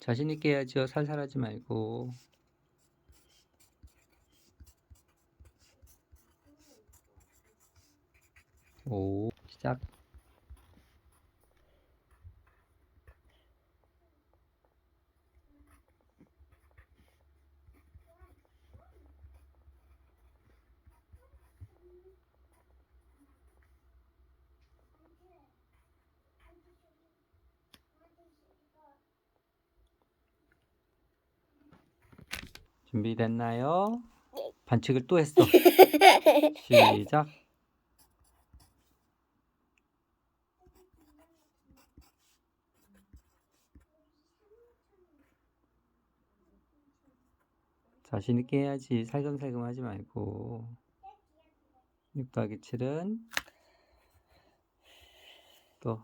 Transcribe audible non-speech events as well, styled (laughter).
자신 있게 해야죠. 살살하지 말고. 오, 시작. 준비됐나요? 반칙을 또 했어. (laughs) 시작. 자신 있게 해야지. 살금살금 하지 말고. 6 더하기 7은 또